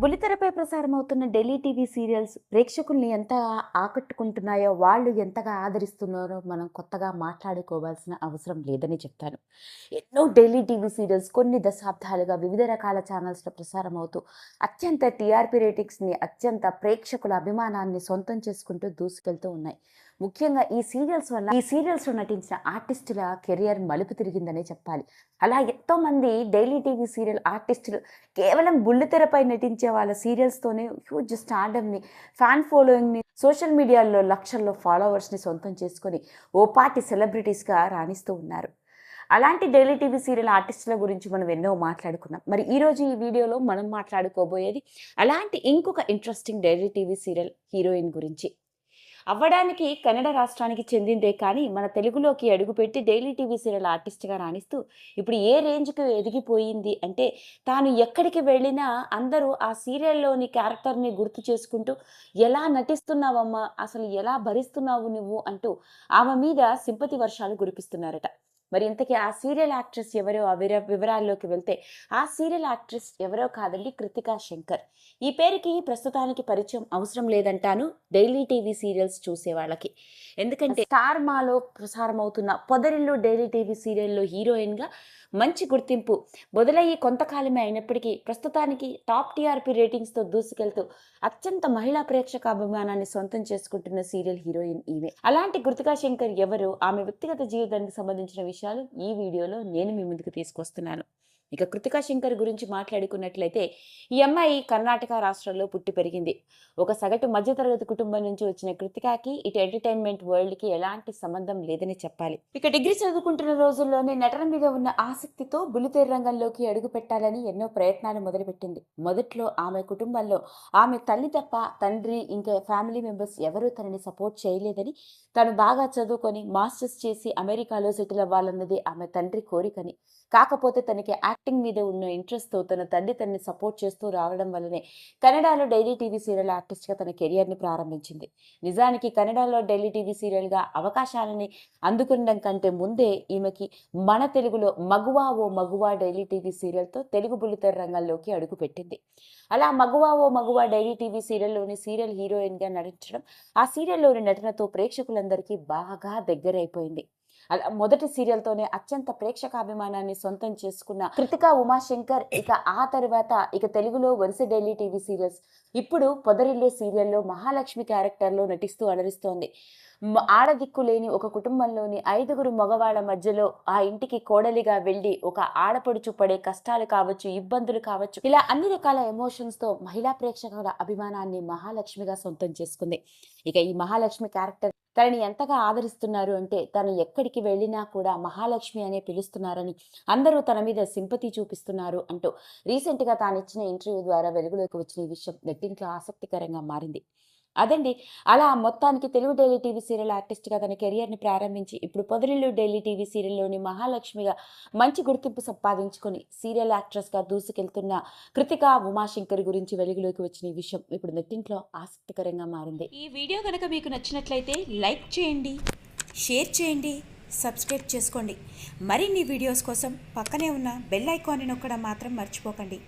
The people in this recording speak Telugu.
బుల్లితెరపై ప్రసారం అవుతున్న ఢిల్లీ టీవీ సీరియల్స్ ప్రేక్షకుల్ని ఎంత ఆకట్టుకుంటున్నాయో వాళ్ళు ఎంతగా ఆదరిస్తున్నారో మనం కొత్తగా మాట్లాడుకోవాల్సిన అవసరం లేదని చెప్తాను. ఎన్నో ఢిల్లీ టీవీ సీరియల్స్ కొన్ని దశాబ్దాలుగా వివిధ రకాల ఛానల్స్లో ప్రసారం అవుతూ అత్యంత టీఆర్పీ రేటింగ్స్ని అత్యంత ప్రేక్షకుల అభిమానాన్ని సొంతం చేసుకుంటూ దూసుకెళ్తూ ఉన్నాయి. ముఖ్యంగా ఈ సీరియల్స్ వల్ల ఈ సీరియల్స్లో నటించిన ఆర్టిస్టుల కెరియర్ మలుపు తిరిగిందనే చెప్పాలి. అలా ఎంతో మంది డైలీ టీవీ సీరియల్ ఆర్టిస్టులు కేవలం బుల్లితెరపై నటించే వాళ్ళ సీరియల్స్తోనే హ్యూజ్ స్టార్డమ్ని ఫ్యాన్ ఫాలోయింగ్ని సోషల్ మీడియాలో లక్షల్లో ఫాలోవర్స్ని సొంతం చేసుకొని ఓ పాటి సెలబ్రిటీస్గా రాణిస్తూ ఉన్నారు. అలాంటి డైలీ టీవీ సీరియల్ ఆర్టిస్టుల గురించి మనం ఎన్నో మాట్లాడుకున్నాం. మరి ఈరోజు ఈ వీడియోలో మనం మాట్లాడుకోబోయేది అలాంటి ఇంకొక interesting daily TV serial heroine గురించి. అవ్వడానికి కన్నడ రాష్ట్రానికి చెందిందే కానీ మన తెలుగులోకి అడుగుపెట్టి డైలీ టీవీ సీరియల్ ఆర్టిస్ట్గా రాణిస్తూ ఇప్పుడు ఏ రేంజ్కి ఎదిగిపోయింది అంటే తాను ఎక్కడికి వెళ్ళినా అందరూ ఆ సీరియల్లోని క్యారెక్టర్ని గుర్తు చేసుకుంటూ ఎలా నటిస్తున్నావమ్మా? అసలు ఎలా భరిస్తున్నావు నువ్వు? అంటూ ఆమె మీద సింపతి వర్షాలు కురిపిస్తున్నారట. మరి ఇంతకీ ఆ సీరియల్ యాక్ట్రెస్ ఎవరో ఆ వివరాల్లోకి వెళ్తే ఆ సీరియల్ యాక్ట్రెస్ ఎవరో కాదండి కృతికా శంకర్. ఈ పేరుకి ప్రస్తుతానికి పరిచయం అవసరం లేదంటాను డైలీ టీవీ సీరియల్స్ చూసే వాళ్ళకి. ఎందుకంటే స్టార్ మాలో ప్రసారం అవుతున్న పొదరిల్లు డైలీ టీవీ సీరియల్లో హీరోయిన్గా మంచి గుర్తింపు. మొదలయ్యి కొంతకాలమే అయినప్పటికీ ప్రస్తుతానికి టాప్ టీఆర్పీ రేటింగ్స్తో దూసుకెళ్తూ అత్యంత మహిళా ప్రేక్షక అభిమానాన్ని సొంతం చేసుకుంటున్న సీరియల్ హీరోయిన్ ఈమె. అలాంటి కృతికా శంకర్ ఎవరు? ఆమె వ్యక్తిగత జీవితానికి సంబంధించిన విషయాలు ఈ వీడియోలో నేను మీ ముందుకు తీసుకొస్తున్నాను. ఇక కృతికా శంకర్ గురించి మాట్లాడుకున్నట్లయితే ఈ అమ్మాయి కర్ణాటక రాష్ట్రంలో పుట్టి పెరిగింది. ఒక సగటు మధ్యతరగతి కుటుంబం నుంచి వచ్చిన కృతికాకి ఇటు ఎంటర్టైన్మెంట్ వరల్డ్కి ఎలాంటి సంబంధం లేదని చెప్పాలి. ఇక డిగ్రీ చదువుకుంటున్న రోజుల్లోనే నటన మీద ఉన్న ఆసక్తితో బుల్లితెర రంగంలోకి అడుగు పెట్టాలని ఎన్నో ప్రయత్నాలు మొదలుపెట్టింది. మొదట్లో ఆమె కుటుంబంలో ఆమె తల్లి తప్ప తండ్రి ఇంకా ఫ్యామిలీ మెంబర్స్ ఎవరూ తనని సపోర్ట్ చేయలేదని తను బాగా చదువుకొని మాస్టర్స్ చేసి అమెరికాలో సెటిల్ అవ్వాలన్నది ఆమె తండ్రి కోరికని. కాకపోతే తనకి యాక్టింగ్ మీద ఉన్న ఇంట్రెస్ట్తో తన తండ్రి తనని సపోర్ట్ చేస్తూ రావడం వల్లనే కన్నడలో డైలీ టీవీ సీరియల్ ఆర్టిస్ట్గా తన కెరియర్ని ప్రారంభించింది. నిజానికి కన్నడలో డైలీ టీవీ సీరియల్గా అవకాశాలని అందుకునడం కంటే ముందే ఈమెకి మన తెలుగులో మగువా ఓ మగువా డైలీ టీవీ సీరియల్తో తెలుగు బుల్లితెర రంగంలోకి అడుగుపెట్టింది అలా మగువా ఓ మగువా డైలీ టీవీ సీరియల్లోని సీరియల్ హీరోయిన్గా నటించడం ఆ సీరియల్లోని నటనతో ప్రేక్షకులందరికీ బాగా దగ్గరైపోయింది. మొదటి సీరియల్తోనే అత్యంత ప్రేక్షకాభిమానాన్ని సొంతం చేసుకున్న కృతికా ఉమాశంకర్ ఇక ఆ తర్వాత ఇక తెలుగులో వరుస డైలీ టీవీ సీరియల్స్. ఇప్పుడు పొదరిల్లు సీరియల్లో మహాలక్ష్మి క్యారెక్టర్లో నటిస్తూ అలరిస్తోంది. ఆడదిక్కు లేని ఒక కుటుంబంలోని ఐదుగురు మగవాళ్ళ మధ్యలో ఆ ఇంటికి కోడలిగా వెళ్ళి ఒక ఆడపడుచు పడే కష్టాలు కావచ్చు ఇబ్బందులు కావచ్చు ఇలా అన్ని రకాల ఎమోషన్స్తో మహిళా ప్రేక్షకుల అభిమానాన్ని మహాలక్ష్మిగా సొంతం చేసుకుంది. ఇక ఈ మహాలక్ష్మి క్యారెక్టర్ తనని ఎంతగా ఆదరిస్తున్నారు అంటే తను ఎక్కడికి వెళ్ళినా కూడా మహాలక్ష్మి అనే పిలుస్తున్నారని అందరూ తన మీద సింపతి చూపిస్తున్నారు అంటూ రీసెంట్గా తాను ఇచ్చిన ఇంటర్వ్యూ ద్వారా వెలుగులోకి వచ్చిన ఈ విషయం నెట్టింట్లో ఆసక్తికరంగా మారింది. అదండి. అలా మొత్తానికి తెలుగు డైలీ టీవీ సీరియల్ ఆర్టిస్ట్గా తన కెరియర్ని ప్రారంభించి ఇప్పుడు పొదరిల్లు డైలీ టీవీ సీరియల్లోని మహాలక్ష్మిగా మంచి గుర్తింపు సంపాదించుకొని సీరియల్ యాక్ట్రెస్గా దూసుకెళ్తున్న కృతిక ఉమాశంకర్ గురించి వెలుగులోకి వచ్చిన ఈ విషయం ఇప్పుడు నెట్టింట్లో ఆసక్తికరంగా మారింది. ఈ వీడియో కనుక మీకు నచ్చినట్లయితే లైక్ చేయండి షేర్ చేయండి సబ్స్క్రైబ్ చేసుకోండి. మరిన్ని వీడియోస్ కోసం పక్కనే ఉన్న బెల్ ఐకాన్ని నొక్కడం మాత్రం మర్చిపోకండి.